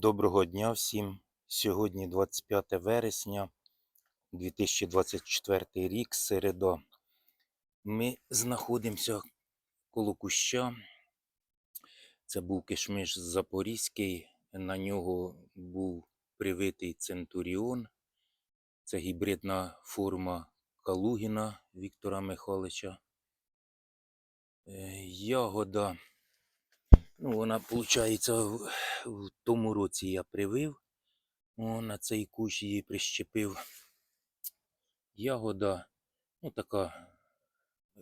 Доброго дня всім. Сьогодні 25 вересня 2024 рік, середа. Ми знаходимося коло куща. Це був кишмиш Запорізький. На нього був привитий Центуріон. Це гібридна форма Калугіна Віктора Михайловича. Е, Ягода. Ну, вона, виходить, в, тому році я привив. О, на цей кущ її прищепив. Ягода, ну, така е,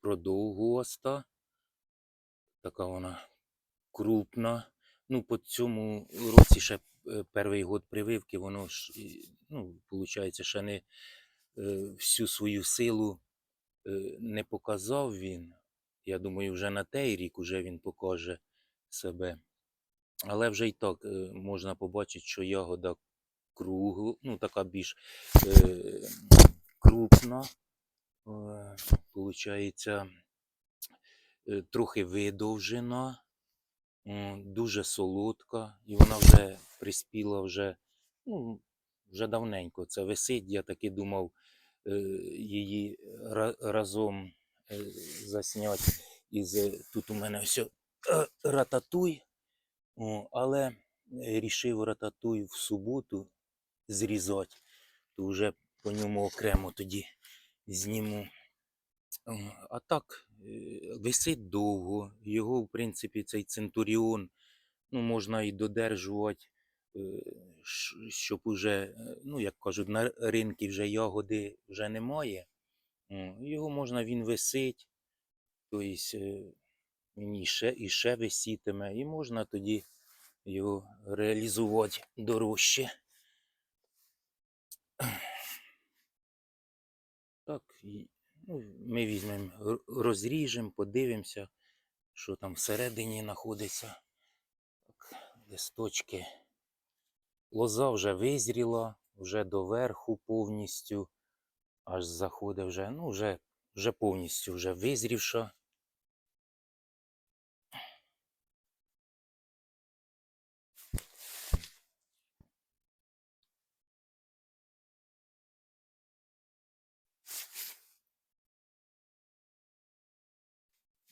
продовгуста. Така вона крупна. Ну, по цьому році ще е, перший год прививки, воно ж, ну, виходить, ще не е, всю свою силу не показав він. Я думаю, вже на той рік уже він покаже себе. Але вже і так е, можна побачити, що ягода кругла, ну така більш е, крупна. Е, Получається, е, трохи видовжена, дуже солодка, і вона вже приспіла вже, ну, вже давненько. Це висить. Я таки думав е, її разом е, засняти із е, тут у мене все рататуй. Але рішив рататуй в суботу зрізати, то вже по ньому окремо тоді зніму. А так, е, висить довго. Його, в принципі, цей центуріон ну, можна і додержувати, е, щоб уже, ну, як кажуть, на ринку вже ягоди вже немає. Його можна, він висить, тобто він і ще, і ще висітиме, і можна тоді його реалізувати дорожче. Так, ну, ми візьмемо, розріжемо, подивимося, що там всередині знаходиться. Так, листочки. Лоза вже визріла, вже доверху повністю, аж заходить вже, ну, вже, вже повністю вже визрівша.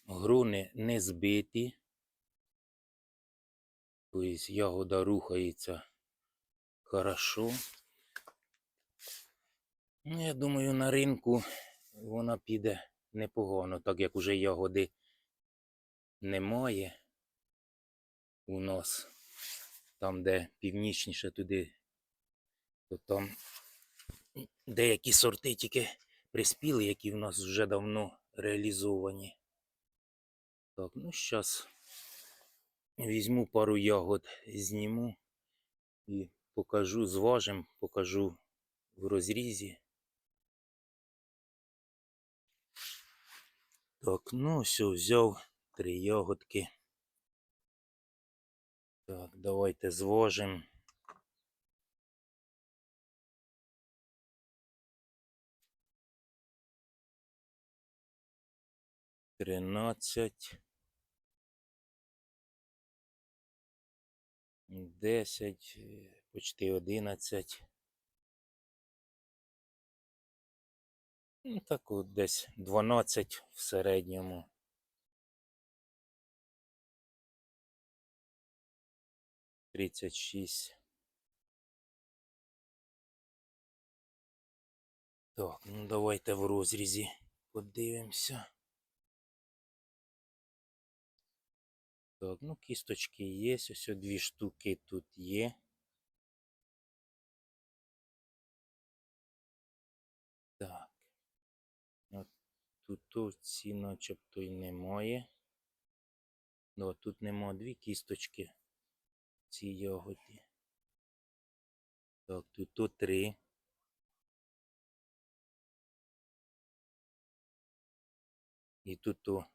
Грони не збиті. Тобто ягода рухається хорошо. Ну, я думаю, на ринку вона піде непогано, так як уже ягоди немає у нас. Там, де північніше туди, то там деякі сорти тільки приспіли, які в нас вже давно реалізовані. Так, ну зараз візьму пару ягод, зніму і покажу, зважим, покажу в розрізі. Так, ну все, взяв три ягодки. Так, давайте зважимо. Тринадцять. Десять, е, почти одинадцять. Ну, так от десь 12 в середньому. Тридцять шість. Так, ну давайте в розрізі подивимося. Так, ну кісточки є, ось дві штуки тут є. Тут то ці начебто й немає. Ну, тут нема дві кісточки в цій. Так, тут то три. І тут то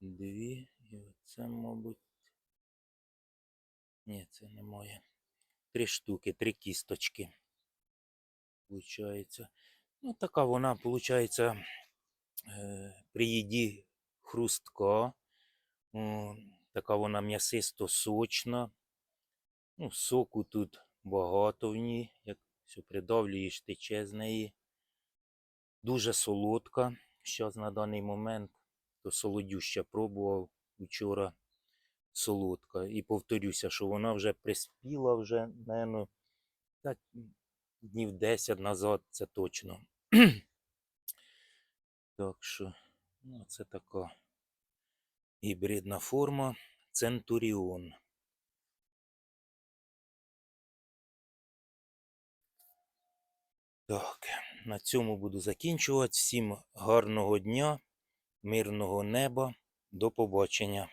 дві. І оце, мабуть. Ні, це немає. Три штуки, три кісточки. Получається. Ну, така вона, виходить, при їді хрустка. Така вона м'ясисто сочна. Ну, соку тут багато в ній, як все придавлюєш, тече з неї. Дуже солодка. Зараз на даний момент то солодюща пробував вчора солодка. І повторюся, що вона вже приспіла вже, так, днів 10 назад, це точно. Так що, ну, це така гібридна форма Центуріон. Так, на цьому буду закінчувати. Всім гарного дня, мирного неба. До побачення.